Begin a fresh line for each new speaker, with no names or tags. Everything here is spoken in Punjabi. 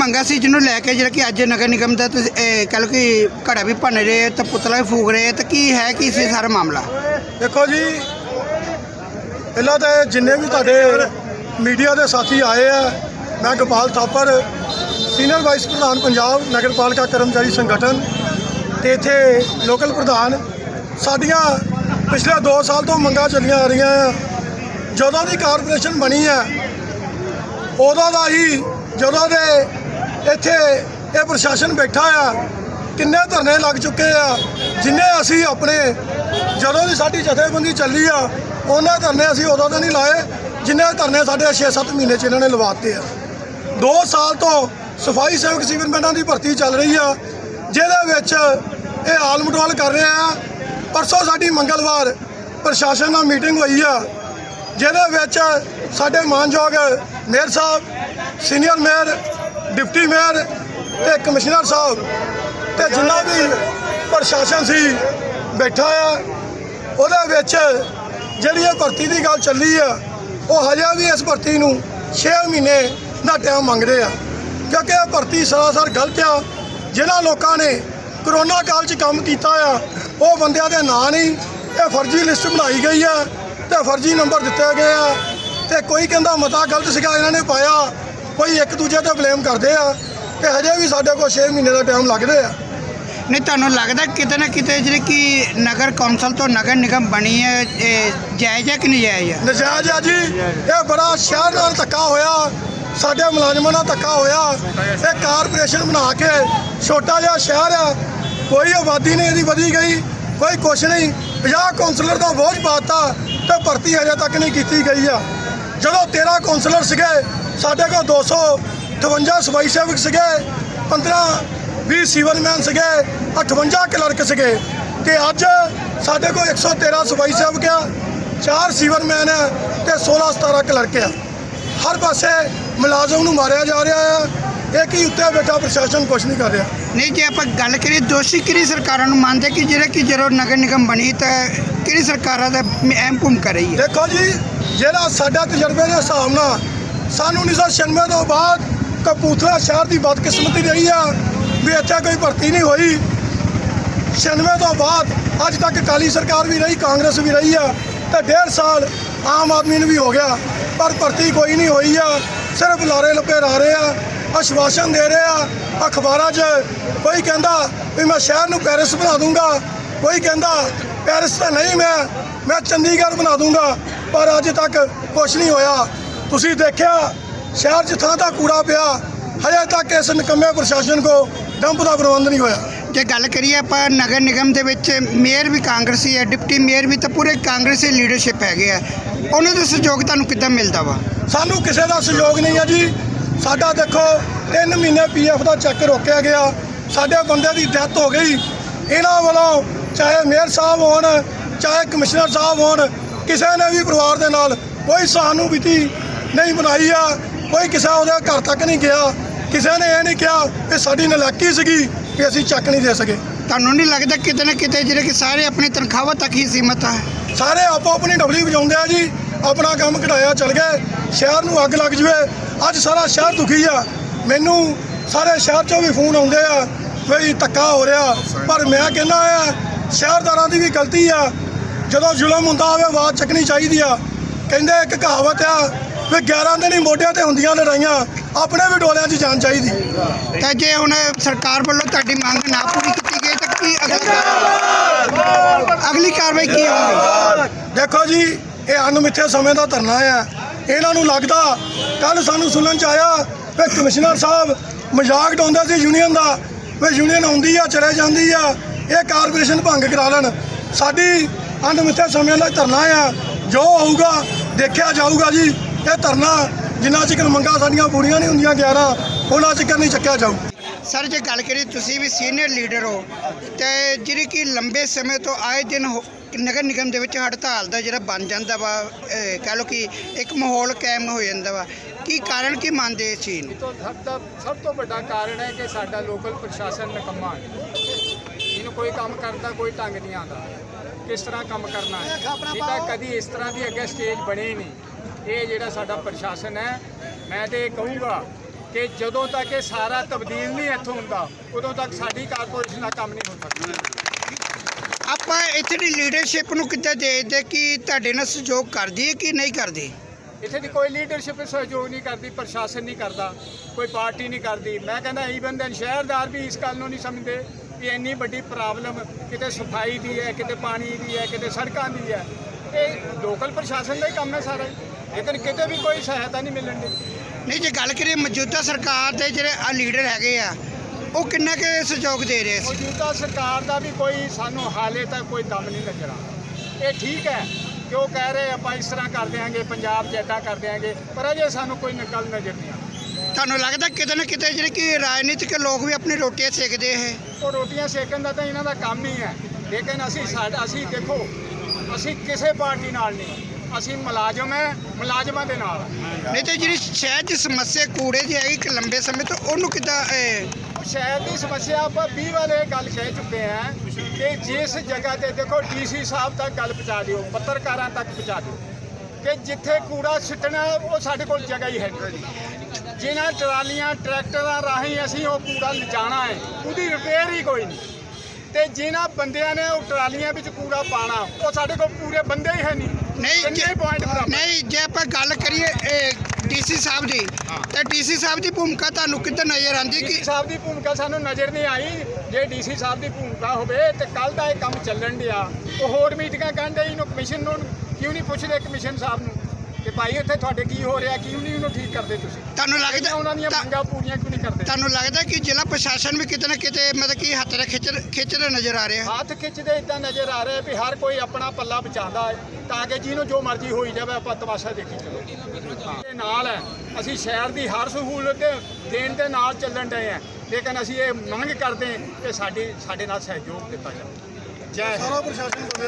ਮੰਗਾ ਸੀ ਜਿਹਨੂੰ ਲੈ ਕੇ ਜਿਹੜਾ ਕਿ ਅੱਜ ਨਗਰ ਨਿਗਮ ਦਾ ਤੁਸੀਂ, ਇਹ ਕਹਿ ਲਓ ਕਿ ਘੜਾ ਵੀ ਭੰਨ ਰਹੇ ਤੇ ਪੁਤਲਾ ਵੀ ਫੂਕ ਰਹੇ ਤੇ ਕੀ ਹੈ, ਕੀ ਸੀ ਸਾਰਾ ਮਾਮਲਾ?
ਦੇਖੋ ਜੀ, ਪਹਿਲਾਂ ਤਾਂ ਜਿੰਨੇ ਵੀ ਤੁਹਾਡੇ ਮੀਡੀਆ ਦੇ ਸਾਥੀ ਆਏ ਆ, ਮੈਂ ਗੋਪਾਲ ਥਾਪਰ, ਸੀਨੀਅਰ ਵਾਈਸ ਪ੍ਰਧਾਨ ਪੰਜਾਬ ਨਗਰਪਾਲਿਕਾ ਕਰਮਚਾਰੀ ਸੰਗਠਨ ਤੇ ਇੱਥੇ ਲੋਕਲ ਪ੍ਰਧਾਨ, ਸਾਡੀਆਂ ਪਿਛਲੇ 2 ਸਾਲ ਤੋਂ ਮੰਗਾਂ ਚੱਲੀਆਂ ਆ ਰਹੀਆਂ ਆ। ਜਦੋਂ ਦੀ ਕਾਰਪੋਰੇਸ਼ਨ ਬਣੀ ਆ, ਉਦੋਂ ਦਾ ਹੀ, ਜਦੋਂ ਦੇ ਇੱਥੇ ਇਹ ਪ੍ਰਸ਼ਾਸਨ ਬੈਠਾ ਆ, ਕਿੰਨੇ ਧਰਨੇ ਲੱਗ ਚੁੱਕੇ ਆ, ਜਿੰਨੇ ਅਸੀਂ ਆਪਣੇ, ਜਦੋਂ ਦੀ ਸਾਡੀ ਜਥੇਬੰਦੀ ਚੱਲੀ ਆ, ਉਹਨਾਂ ਧਰਨੇ ਅਸੀਂ ਉਦੋਂ ਦੇ ਨਹੀਂ ਲਾਏ, ਜਿੰਨੇ ਧਰਨੇ ਸਾਡੇ 6-7 ਮਹੀਨੇ ਚ ਇਹਨਾਂ ਨੇ ਲਵਾਤੇ ਆ। 2 ਸਾਲ ਤੋਂ ਸਫ਼ਾਈ ਸੇਵਕ ਸਿਵਰਮੈਨਾਂ ਦੀ ਭਰਤੀ ਚੱਲ ਰਹੀ ਆ, ਜਿਹਦੇ ਵਿੱਚ ਇਹ ਆਲ ਮਟੋਲ ਕਰ ਰਹੇ ਆ। ਪਰਸੋਂ ਸਾਡੀ ਮੰਗਲਵਾਰ ਪ੍ਰਸ਼ਾਸਨ ਨਾਲ ਮੀਟਿੰਗ ਹੋਈ ਆ, ਜਿਹਦੇ ਵਿੱਚ ਸਾਡੇ ਮਾਨਯੋਗ ਮੇਅਰ ਸਾਹਿਬ, ਸੀਨੀਅਰ ਮੇਅਰ ਡਿਪਟੀ ਮੇਅਰ ਤੇ ਕਮਿਸ਼ਨਰ ਸਾਹਿਬ ਤੇ ਜਿੰਨਾ ਵੀ ਪ੍ਰਸ਼ਾਸਨ ਸੀ ਬੈਠਾ ਆ, ਉਹਦੇ ਵਿੱਚ ਜਿਹੜੀ ਇਹ ਭਰਤੀ ਦੀ ਗੱਲ ਚੱਲੀ ਆ, ਉਹ ਹਜੇ ਵੀ ਇਸ ਭਰਤੀ ਨੂੰ 6 ਮਹੀਨੇ ਦਾ ਟਾਈਮ ਮੰਗਦੇ ਆ। ਕਿਉਂਕਿ ਇਹ ਭਰਤੀ ਸਰਾਸਰ ਗਲਤ ਆ। ਜਿਨ੍ਹਾਂ ਲੋਕਾਂ ਨੇ ਕਰੋਨਾ ਕਾਲ 'ਚ ਕੰਮ ਕੀਤਾ ਆ, ਉਹ ਬੰਦਿਆਂ ਦੇ ਨਾਂ ਨਹੀਂ। ਇਹ ਫਰਜ਼ੀ ਲਿਸਟ ਬਣਾਈ ਗਈ ਆ ਤੇ ਫਰਜ਼ੀ ਨੰਬਰ ਦਿੱਤੇ ਗਏ ਆ। ਤੇ ਕੋਈ ਕਹਿੰਦਾ ਮਤਾ ਗਲਤ ਸੀਗਾ, ਇਹਨਾਂ ਨੇ ਪਾਇਆ। ਕੋਈ ਇੱਕ ਦੂਜੇ ਤੇ ਬਲੇਮ ਕਰਦੇ ਆ ਤੇ ਹਜੇ ਵੀ ਸਾਡੇ ਕੋਲ 6 ਮਹੀਨੇ ਦਾ ਟਾਈਮ ਲੱਗਦੇ ਆ।
ਨਹੀਂ ਤੁਹਾਨੂੰ ਲੱਗਦਾ ਕਿਤੇ ਨਾ ਕਿਤੇ ਜਿਹੜੀ ਕਿ ਨਗਰ ਕੌਂਸਲ ਤੋਂ ਨਗਰ ਨਿਗਮ ਬਣੀ ਹੈ ਇਹ ਜਾਇਜ਼ ਹੈ ਕਿ ਨਜਾਇਜ਼ ਹੈ?
ਨਜਾਇਜ਼ ਆ ਜੀ। ਇਹ ਬੜਾ ਸ਼ਹਿਰ ਨਾਲ ਧੱਕਾ ਹੋਇਆ ਸਾਡੇ ਮੁਲਾਜ਼ਮਾਂ ਨਾਲ ਧੱਕਾ ਹੋਇਆ। ਇਹ ਕਾਰਪੋਰੇਸ਼ਨ ਬਣਾ ਕੇ ਛੋਟਾ ਜਿਹਾ ਸ਼ਹਿਰ ਆ। ਕੋਈ ਆਬਾਦੀ ਨਹੀਂ ਇਹਦੀ ਵਧੀ ਗਈ ਕੋਈ ਕੁਛ ਨਹੀਂ। 50 ਕਾਉਂਸਲਰ ਦਾ ਬੋਝ ਪਾਤਾ ਤੇ ਭਰਤੀ ਹਜੇ ਤੱਕ ਨਹੀਂ ਕੀਤੀ ਗਈ ਆ। ਜਦੋਂ 13 ਕਾਉਂਸਲਰ ਸੀਗੇ ਸਾਡੇ ਕੋਲ 258 ਸਫ਼ਾਈ ਸੇਵਕ ਸੀਗੇ 15 20 ਸੀਵਰਮੈਨ ਸੀਗੇ 58 ਕਲਰਕ ਸੀਗੇ। ਤੇ ਅੱਜ ਸਾਡੇ ਕੋਲ 113 ਸਫ਼ਾਈ ਸੇਵਕ ਆ ਚਾਰ ਸੀਵਰਮੈਨ ਆ ਤੇ 16 17 ਕਲਰਕ ਆ। ਹਰ ਪਾਸੇ ਮੁਲਾਜ਼ਮ ਨੂੰ ਮਾਰਿਆ ਜਾ ਰਿਹਾ ਆ ਇਹ ਕੀ ਉੱਤੇ ਬੈਠਾ ਪ੍ਰਸ਼ਾਸਨ ਕੁਛ ਨਹੀਂ ਕਰ ਰਿਹਾ।
ਨਹੀਂ ਜੇ ਆਪਾਂ ਗੱਲ ਕਰੀਏ ਦੋਸ਼ੀ ਕਿਹੜੀ ਸਰਕਾਰਾਂ ਨੂੰ ਮੰਨਦੇ ਕਿ ਜਿਹੜੇ ਕਿ ਜਦੋਂ ਨਗਰ ਨਿਗਮ ਬਣੀ ਤਾਂ ਕਿਹੜੀ ਸਰਕਾਰਾਂ ਦਾ ਅਹਿਮ ਭੂਮਿਕਾ ਰਹੀ ਹੈ?
ਦੇਖੋ ਜੀ ਜਿਹੜਾ ਸਾਡਾ ਤਜਰਬੇ ਦੇ ਹਿਸਾਬ ਨਾਲ ਸਾਨੂੰ 1996 ਤੋਂ ਬਾਅਦ ਕਪੂਥਲਾ ਸ਼ਹਿਰ ਦੀ ਬਦਕਿਸਮਤੀ ਰਹੀ ਆ, ਵੀ ਇੱਥੇ ਕੋਈ ਭਰਤੀ ਨਹੀਂ ਹੋਈ। 96 ਤੋਂ ਬਾਅਦ ਅੱਜ ਤੱਕ ਕਾਲੀ ਸਰਕਾਰ ਵੀ ਰਹੀ, ਕਾਂਗਰਸ ਵੀ ਰਹੀ ਆ, ਤੇ ਡੇਢ ਸਾਲ ਆਮ ਆਦਮੀ ਨੂੰ ਵੀ ਹੋ ਗਿਆ, ਪਰ ਭਰਤੀ ਕੋਈ ਨਹੀਂ ਹੋਈ ਆ, ਸਿਰਫ ਲਾਰੇ ਲੱਪੇ ਰਾ ਰਹੇ ਆ ਅਸ਼ਵਾਸਨ ਦੇ ਰਹੇ ਆ, ਅਖਬਾਰਾਂ 'ਚ ਕੋਈ ਕਹਿੰਦਾ ਵੀ ਮੈਂ ਸ਼ਹਿਰ ਨੂੰ ਪੈਰਿਸ ਬਣਾ ਦੂੰਗਾ, ਕੋਈ ਕਹਿੰਦਾ ਪੈਰਿਸ ਤਾਂ ਨਹੀਂ ਮੈਂ ਮੈਂ ਚੰਡੀਗੜ੍ਹ ਬਣਾ ਦੂੰਗਾ, ਪਰ ਅੱਜ ਤੱਕ ਕੁਛ ਨਹੀਂ ਹੋਇਆ। ਤੁਸੀਂ ਦੇਖਿਆ ਸ਼ਹਿਰ 'ਚ ਥਾਂ ਥਾਂ ਕੂੜਾ ਪਿਆ। ਹਜੇ ਤੱਕ ਇਸ ਨਿਕੰਮੇ ਪ੍ਰਸ਼ਾਸਨ ਕੋ ਡੰਪ ਦਾ ਪ੍ਰਬੰਧ ਨਹੀਂ ਹੋਇਆ।
ਜੇ ਗੱਲ ਕਰੀਏ ਆਪਾਂ ਨਗਰ ਨਿਗਮ ਦੇ ਵਿੱਚ ਮੇਅਰ ਵੀ ਕਾਂਗਰਸੀ ਹੈ ਡਿਪਟੀ ਮੇਅਰ ਵੀ ਤਾਂ ਪੂਰੇ ਕਾਂਗਰਸੀ ਲੀਡਰਸ਼ਿਪ ਹੈਗੇ ਆ। ਉਹਨਾਂ ਦਾ ਸਹਿਯੋਗ ਤੁਹਾਨੂੰ ਕਿੱਦਾਂ ਮਿਲਦਾ ਵਾ?
ਸਾਨੂੰ ਕਿਸੇ ਦਾ ਸਹਿਯੋਗ ਨਹੀਂ ਹੈ ਜੀ। ਸਾਡਾ ਦੇਖੋ 3 ਮਹੀਨੇ ਪੀਐਫ ਦਾ ਚੈੱਕ ਰੋਕਿਆ ਗਿਆ। ਸਾਡੇ ਬੰਦੇ ਦੀ ਡੈਥ ਹੋ ਗਈ। ਇਹਨਾਂ ਵੱਲੋਂ ਚਾਹੇ ਮੇਅਰ ਸਾਹਿਬ ਹੋਣ ਚਾਹੇ ਕਮਿਸ਼ਨਰ ਸਾਹਿਬ ਹੋਣ ਕਿਸੇ ਨੇ ਵੀ ਪਰਿਵਾਰ ਦੇ ਨਾਲ ਕੋਈ ਸਹਾਨੂਭੂਤੀ ਨਹੀਂ ਬਣਾਈ ਆ। ਕੋਈ ਕਿਸੇ ਉਹਦੇ ਘਰ ਤੱਕ ਨਹੀਂ ਗਿਆ। ਕਿਸੇ ਨੇ ਇਹ ਨਹੀਂ ਕਿਹਾ ਕਿ ਸਾਡੀ ਨਲਾਇਕੀ ਸੀਗੀ ਕਿ ਅਸੀਂ ਚੱਕ ਨਹੀਂ ਦੇ ਸਕੇ।
ਤੁਹਾਨੂੰ ਨਹੀਂ ਲੱਗਦਾ ਕਿਤੇ ਨਾ ਕਿਤੇ ਜਿਹੜੇ ਕਿ ਸਾਰੇ ਆਪਣੀ ਤਨਖਾਹਾਂ ਤੱਕ ਹੀ ਸੀਮਤ ਆ?
ਸਾਰੇ ਆਪੋ ਆਪਣੀ ਡਬਲੀ ਵਜਾਉਂਦੇ ਆ ਜੀ। ਆਪਣਾ ਕੰਮ ਕਢਾਇਆ ਚਲ ਗਏ ਸ਼ਹਿਰ ਨੂੰ ਅੱਗ ਲੱਗ ਜਵੇ। ਅੱਜ ਸਾਰਾ ਸ਼ਹਿਰ ਦੁਖੀ ਆ। ਮੈਨੂੰ ਸਾਰੇ ਸ਼ਹਿਰ ਚੋਂ ਵੀ ਫੋਨ ਆਉਂਦੇ ਆ ਵੀ ਧੱਕਾ ਹੋ ਰਿਹਾ। ਪਰ ਮੈਂ ਕਹਿੰਦਾ ਆ ਸ਼ਹਿਰਦਾਰਾਂ ਦੀ ਵੀ ਗਲਤੀ ਆ। ਜਦੋਂ ਜ਼ੁਲਮ ਹੁੰਦਾ ਹੋਵੇ ਆਵਾਜ਼ ਚੱਕਣੀ ਚਾਹੀਦੀ ਆ। ਕਹਿੰਦੇ ਇੱਕ ਕਹਾਵਤ ਆ ਵੀ 11 ਦਿਨ ਹੀ ਮੋਢਿਆਂ ਤੇ ਹੁੰਦੀਆਂ ਲੜਾਈਆਂ ਆਪਣੇ ਵੀ ਡੋਲਿਆਂ 'ਚ ਜਾਣ ਚਾਹੀਦੀ।
ਤਾਂ ਜੇ ਹੁਣ ਸਰਕਾਰ ਵੱਲੋਂ ਤੁਹਾਡੀ ਮੰਗ ਨਾ ਪੂਰੀ ਕੀਤੀ ਗਈ ਤਾਂ ਕੀ ਅਗਲੀ ਕਾਰਵਾਈ ਅਗਲੀ ਕਾਰਵਾਈ ਕੀ ਹੋਊਗੀ?
ਦੇਖੋ ਜੀ ਇਹ ਅਣਮਿੱਥੇ ਸਮੇਂ ਦਾ ਧਰਨਾ ਆ। ਇਹਨਾਂ ਨੂੰ ਲੱਗਦਾ ਕੱਲ ਸਾਨੂੰ ਸੁਣਨ ਚ ਆਇਆ ਕਿ ਕਮਿਸ਼ਨਰ ਸਾਹਿਬ ਮਜ਼ਾਕ ਡਾਉਂਦਾ ਸੀ ਯੂਨੀਅਨ ਦਾ ਵੀ ਯੂਨੀਅਨ ਆਉਂਦੀ ਆ ਚਲੇ ਜਾਂਦੀ ਆ ਇਹ ਕਾਰਪੋਰੇਸ਼ਨ ਭੰਗ ਕਰਾ ਲੈਣ। ਸਾਡੀ ਅਣਮਿੱਥੇ ਸਮੇਂ ਦਾ ਧਰਨਾ ਆ। ਜੋ ਹੋਊਗਾ ਦੇਖਿਆ ਜਾਊਗਾ ਜੀ। ਇਹ ਧਰਨਾ ਜਿੰਨਾ ਚਿਰ ਮੰਗਾਂ ਸਾਡੀਆਂ ਪੂਰੀਆਂ ਨਹੀਂ ਹੁੰਦੀਆਂ 11 ਉਹਨਾਂ ਚਿਰ ਨਹੀਂ ਚੱਕਿਆ ਜਾਊ।
ਸਰ ਜੇ ਗੱਲ ਕਰੀਏ ਤੁਸੀਂ ਵੀ ਸੀਨੀਅਰ ਲੀਡਰ ਹੋ ਤੇ ਜਿਹੜੀ ਕਿ ਲੰਬੇ ਸਮੇਂ ਤੋਂ ਆਏ ਦਿਨ ਹੋ- ਨਗਰ ਨਿਗਮ ਦੇ ਵਿੱਚ ਹੜਤਾਲ ਦਾ ਜਿਹੜਾ ਬਣ ਜਾਂਦਾ ਵਾ ਕਹਿ ਲਓ ਕਿ ਇੱਕ ਮਾਹੌਲ ਕਾਇਮ ਹੋ ਜਾਂਦਾ ਵਾ ਕੀ ਕਾਰਨ ਕੀ ਮੰਨਦੇ ਇਸ ਚੀਜ਼ ਨੂੰ?
ਤੋਂ ਸਭ ਦਾ ਸਭ ਤੋਂ ਵੱਡਾ ਕਾਰਨ ਹੈ ਕਿ ਸਾਡਾ ਲੋਕਲ ਪ੍ਰਸ਼ਾਸਨ ਨਿਕੰਮਾ ਹੈ। ਇਹਨੂੰ ਕੋਈ ਕੰਮ ਕਰਦਾ ਕੋਈ ਢੰਗ ਨਹੀਂ ਆਉਂਦਾ। ਕਿਸ ਤਰ੍ਹਾਂ ਕੰਮ ਕਰਨਾ ਹੈ? ਇਹ ਤਾਂ ਕਦੀ ਇਸ ਤਰ੍ਹਾਂ ਦੀ ਅੱਗੇ ਸਟੇਜ ਬਣੀ ਨਹੀਂ। ਇਹ ਜਿਹੜਾ ਸਾਡਾ ਪ੍ਰਸ਼ਾਸਨ ਹੈ ਮੈਂ ਤੇ ਇਹ ਕਹੂੰਗਾ ਕਿ ਜਦੋਂ ਤੱਕ ਇਹ ਸਾਰਾ ਤਬਦੀਲ ਨਹੀਂ ਇੱਥੋਂ ਹੁੰਦਾ ਉਦੋਂ ਤੱਕ ਸਾਡੀ ਕਾਰਪੋਰੇਸ਼ਨ ਦਾ ਕੰਮ ਨਹੀਂ ਹੋ ਸਕਦਾ।
ਆਪਾਂ ਇੱਥੇ ਦੀ ਲੀਡਰਸ਼ਿਪ ਨੂੰ ਕਿੱਦਾਂ ਦੇਖਦੇ ਕਿ ਤੁਹਾਡੇ ਨਾਲ ਸਹਿਯੋਗ ਕਰਦੀ ਹੈ ਕਿ ਨਹੀਂ ਕਰਦੀ?
ਇੱਥੇ ਦੀ ਕੋਈ ਲੀਡਰਸ਼ਿਪ ਸਹਿਯੋਗ ਨਹੀਂ ਕਰਦੀ ਪ੍ਰਸ਼ਾਸਨ ਨਹੀਂ ਕਰਦਾ ਕੋਈ ਪਾਰਟੀ ਨਹੀਂ ਕਰਦੀ। ਮੈਂ ਕਹਿੰਦਾ ਈਵਨ ਦੈਨ ਸ਼ਹਿਰਦਾਰ ਵੀ ਇਸ ਗੱਲ ਨੂੰ ਨਹੀਂ ਸਮਝਦੇ ਕਿ ਇੰਨੀ ਵੱਡੀ ਪ੍ਰੋਬਲਮ ਕਿਤੇ ਸਫ਼ਾਈ ਦੀ ਹੈ ਕਿਤੇ ਪਾਣੀ ਦੀ ਹੈ ਕਿਤੇ ਸੜਕਾਂ ਦੀ ਹੈ। ਇਹ ਲੋਕਲ ਪ੍ਰਸ਼ਾਸਨ ਦਾ ਹੀ ਕੰਮ ਹੈ ਸਾਰਾ। ਲੇਕਿਨ ਕਿਤੇ ਵੀ ਕੋਈ ਸਹਾਇਤਾ ਨਹੀਂ ਮਿਲਣ ਦੀ।
ਨਹੀਂ ਜੇ ਗੱਲ ਕਰੀਏ ਮੌਜੂਦਾ ਸਰਕਾਰ ਦੇ ਜਿਹੜੇ ਆ ਲੀਡਰ ਹੈਗੇ ਆ ਉਹ ਕਿੰਨਾ ਕੁ ਸਹਿਯੋਗ ਦੇ ਰਹੇ ਸੀ?
ਮੌਜੂਦਾ ਸਰਕਾਰ ਦਾ ਵੀ ਕੋਈ ਸਾਨੂੰ ਹਾਲੇ ਤੱਕ ਕੋਈ ਦਮ ਨਹੀਂ ਆ ਇਹ ਠੀਕ ਹੈ ਕਿ ਉਹ ਕਹਿ ਰਹੇ ਆਪਾਂ ਇਸ ਤਰ੍ਹਾਂ ਕਰ ਦਿਆਂਗੇ ਪੰਜਾਬ 'ਚ ਕਰ ਦਿਆਂਗੇ ਪਰ ਅਜੇ ਸਾਨੂੰ ਕੋਈ ਨਕਲ ਨਜ਼ਰ ਨਹੀਂ ਆ
ਤੁਹਾਨੂੰ ਲੱਗਦਾ ਕਿਤੇ ਨਾ ਕਿਤੇ ਜਿਹੜੇ ਕਿ ਰਾਜਨੀਤਿਕ ਲੋਕ ਵੀ ਆਪਣੀ ਰੋਟੀਆਂ ਸੇਕਦੇ ਇਹ?
ਉਹ ਰੋਟੀਆਂ ਸੇਕਣ ਦਾ ਤਾਂ ਇਹਨਾਂ ਦਾ ਕੰਮ ਹੀ ਹੈ ਲੇਕਿਨ ਅਸੀਂ ਸਾਡਾ ਅਸੀਂ ਦੇਖੋ ਅਸੀਂ ਕਿਸੇ ਪਾਰਟੀ ਨਾਲ ਨਹੀਂ। ਅਸੀਂ ਮੁਲਾਜ਼ਮ ਹੈ ਮੁਲਾਜ਼ਮਾਂ ਦੇ ਨਾਲ।
ਨਹੀਂ ਤੇ ਜਿਹੜੀ ਸ਼ਹਿਰ 'ਚ ਸਮੱਸਿਆ ਕੂੜੇ ਦੀ ਹੈਗੀ ਕਿ ਲੰਬੇ ਸਮੇਂ ਤੋਂ ਉਹਨੂੰ ਕਿੱਦਾਂ ਇਹ,
ਉਹ ਸ਼ਹਿਰ ਦੀ ਸਮੱਸਿਆ ਆਪਾਂ 20 ਵਾਲੇ ਗੱਲ ਕਹਿ ਚੁੱਕੇ ਹਾਂ ਕਿ ਜਿਸ ਜਗ੍ਹਾ ਤੇ ਦੇਖੋ ਡੀਸੀ ਸਾਹਿਬ ਤੱਕ ਗੱਲ ਪਹੁੰਚਾ ਦਿਓ ਪੱਤਰਕਾਰਾਂ ਤੱਕ ਪਹੁੰਚਾ ਦਿਓ ਕਿ ਜਿੱਥੇ ਕੂੜਾ ਸਿੱਟਣਾ ਉਹ ਸਾਡੇ ਕੋਲ ਜਗ੍ਹਾ ਹੀ ਹੈ ਨਹੀਂ। ਜਿਨ੍ਹਾਂ ਟਰਾਲੀਆਂ ਟਰੈਕਟਰਾਂ ਰਾਹੀਂ ਅਸੀਂ ਉਹ ਕੂੜਾ ਲਿਜਾਣਾ ਹੈ ਉਹਦੀ ਰਿਪੇਅਰ ਹੀ ਕੋਈ ਨਹੀਂ। ਤੇ ਜਿਨ੍ਹਾਂ ਬੰਦਿਆਂ ਨੇ ਉਹ ਟਰਾਲੀਆਂ ਵਿੱਚ ਕੂੜਾ ਪਾਣਾ ਉਹ ਸਾਡੇ ਕੋਲ ਪੂਰੇ ਬੰਦੇ ਹੀ ਹੈ ਨਹੀਂ।
ਨਹੀਂ ਜੇ-
ਪੁਆਇੰਟ ਬਰਾਬਰ।
ਨਹੀਂ ਜੇ ਆਪਾਂ ਗੱਲ ਕਰੀਏ ਡੀਸੀ ਸਾਹਿਬ ਦੀ ਤਾਂ ਡੀਸੀ ਸਾਹਿਬ ਦੀ ਭੂਮਿਕਾ ਤੁਹਾਨੂੰ ਕਿੱਦਾਂ ਨਜ਼ਰ ਆਉਂਦੀ
ਡੀਸੀ
ਕਿ
ਸਾਹਿਬ ਦੀ ਭੂਮਿਕਾ ਸਾਨੂੰ ਨਜ਼ਰ ਨਹੀਂ ਆਈ। ਜੇ ਡੀਸੀ ਸਾਹਿਬ ਦੀ ਭੂਮਿਕਾ ਹੋਵੇ ਤੇ ਕੱਲ ਦਾ ਇਹ ਕੰਮ ਚੱਲਣ ਡਿਆ। ਉਹ ਹੋਰ ਮੀਟਿੰਗਾਂ ਕਹਿੰਦੇ ਇਹਨੂੰ ਕਮਿਸ਼ਨ ਨੂੰ ਕਿਉਂ ਨਹੀਂ ਪੁੱਛਦੇ ਕਮਿਸ਼ਨ ਸਾਹਿਬ ਨੂੰ? ਕਿ ਭਾਈ ਇੱਥੇ ਤੁਹਾਡੇ ਕੀ ਹੋ ਰਿਹਾ ਕਿਉਂ ਨਹੀਂ ਉਹਨੂੰ ਠੀਕ ਕਰਦੇ ਤੁਸੀਂ?
ਤੁਹਾਨੂੰ ਲੱਗਦਾ
ਉਹਨਾਂ ਦੀਆਂ
ਤਾਂ-
ਮੰਗਾਂ ਪੂਰੀਆਂ ਕਿਉਂ ਨਹੀਂ ਕਰਦੇ?
ਤੁਹਾਨੂੰ ਲੱਗਦਾ ਕਿ ਜ਼ਿਲ੍ਹਾ ਪ੍ਰਸ਼ਾਸਨ ਵੀ ਕਿਤੇ ਨਾ ਕਿਤੇ ਮਤਲਬ ਕਿ ਹੱਥ ਨਾਲ ਖਿੱਚ ਖਿੱਚ ਰਿਹਾ ਨਜ਼ਰ ਆ ਰਿਹਾ?
ਹੱਥ ਖਿੱਚਦੇ ਇਦਾਂ ਨਜ਼ਰ ਆ ਰਿਹਾ ਵੀ ਹਰ ਕੋਈ ਆਪਣਾ ਪੱਲਾ ਬਚਾਉਂਦਾ ਹੈ ਤਾਂ ਕਿ ਜਿਹਨੂੰ ਜੋ ਮਰਜ਼ੀ ਹੋਈ ਜਾਵੇ ਆਪਾਂ ਤਮਾਸ਼ਾ ਦੇਖੀ ਚਲੋ। ਇਹ ਨਾਲ ਹੈ ਅਸੀਂ ਸ਼ਹਿਰ ਦੀ ਹਰ ਸਹੂਲਤ ਦੇਣ ਦੇ ਨਾਲ ਚੱਲਣ ਡਏ ਹਾਂ ਲੇਕਿਨ ਅਸੀਂ ਇਹ ਮੰਗ ਕਰਦੇ ਹਾਂ ਕਿ ਸਾਡੀ ਸਾਡੇ ਨਾਲ ਸਹਿਯੋਗ ਦਿੱਤਾ ਜਾਵੇ। ਜੈ ਹਿੰਦ।
ਸਾਰਾ ਪ੍ਰਸ਼ਾਸਨ